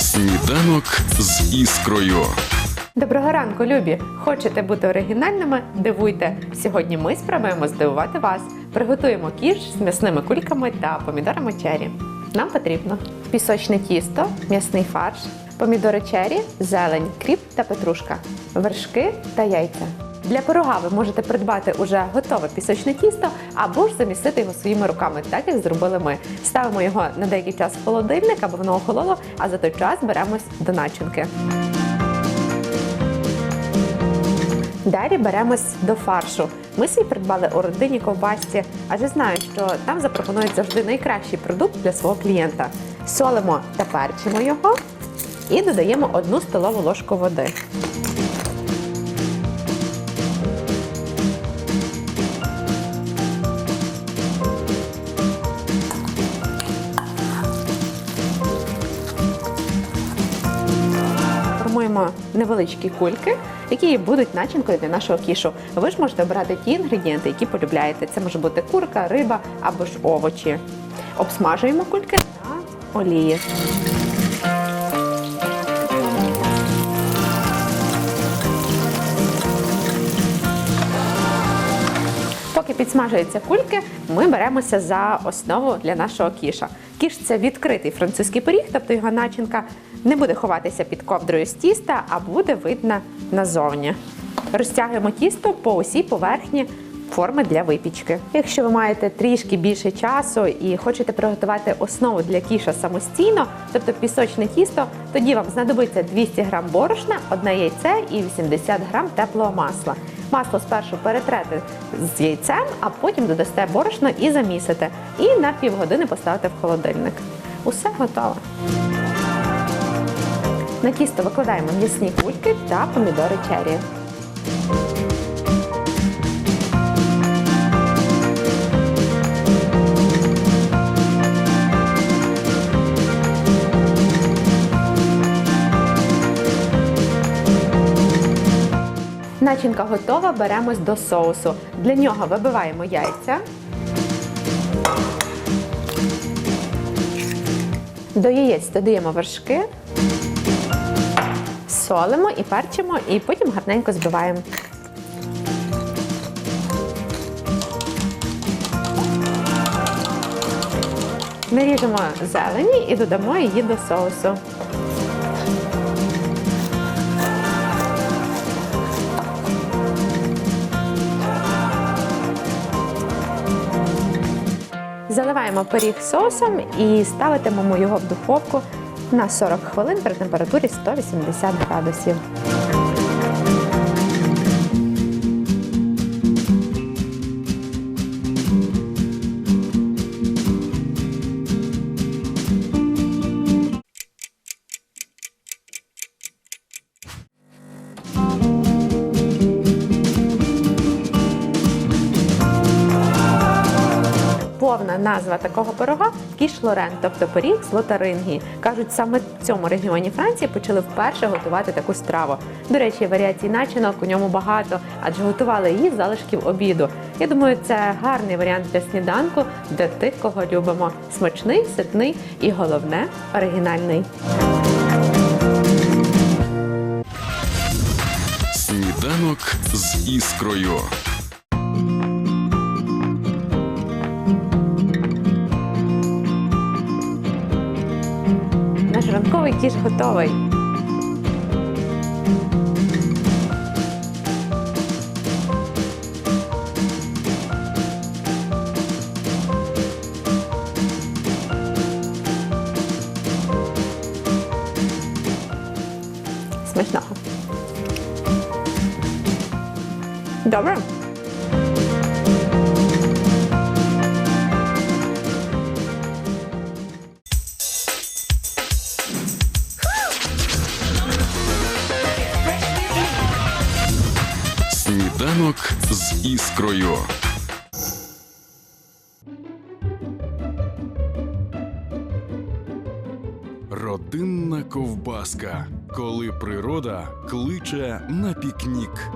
Сніданок з іскрою. Доброго ранку, любі! Хочете бути оригінальними? Дивуйте! Сьогодні ми спробуємо здивувати вас. Приготуємо кіш з м'ясними кульками та помідорами чері. Нам потрібно пісочне тісто, м'ясний фарш, помідори чері, зелень, кріп та петрушка, вершки та яйця. Для пирога ви можете придбати уже готове пісочне тісто або ж замістити його своїми руками, так як зробили ми. Ставимо його на деякий час в холодильник, аби воно охололо, а за той час беремось до начинки. Далі беремось до фаршу. Ми свій придбали у родині ковбасці, адже знаю, що там запропонують завжди найкращий продукт для свого клієнта. Солимо та перчимо його і додаємо одну столову ложку води. Формуємо невеличкі кульки, які будуть начинкою для нашого кішу. Ви ж можете обрати ті інгредієнти, які полюбляєте. Це може бути курка, риба або ж овочі. Обсмажуємо кульки на олії. Поки підсмажуються кульки, ми беремося за основу для нашого кіша. Кіш це відкритий французький пиріг, тобто його начинка не буде ховатися під ковдрою з тіста, а буде видна назовні. Розтягуємо тісто по усій поверхні форми для випічки. Якщо ви маєте трішки більше часу і хочете приготувати основу для кіша самостійно, тобто пісочне тісто, тоді вам знадобиться 200 г борошна, одне яйце і 80 г теплого масла. Масло спершу перетрете з яйцем, а потім додасте борошно і замісите. І на півгодини поставите в холодильник. Усе готово. На тісто викладаємо м'ясні кульки та помідори черрі. Начинка готова, беремось до соусу. Для нього вибиваємо яйця. До яєць додаємо вершки, солимо і перчимо, і потім гарненько збиваємо. Наріжемо зелені і додамо її до соусу. Заливаємо пиріг соусом і ставитимемо його в духовку на 40 хвилин при температурі 180 градусів. Повна назва такого пирога кіш Лорен, тобто пиріг з лотарингії. Кажуть, саме в цьому регіоні Франції почали вперше готувати таку страву. До речі, варіацій начинок у ньому багато, адже готували її з залишків обіду. Я думаю, це гарний варіант для сніданку для тих, кого любимо. Смачний, ситний і головне оригінальний. Сніданок з іскрою. Ранковий кіш готовий. Смачного. Добре. Сніданок з іскрою. Родинна ковбаска. Коли природа кличе на пікнік.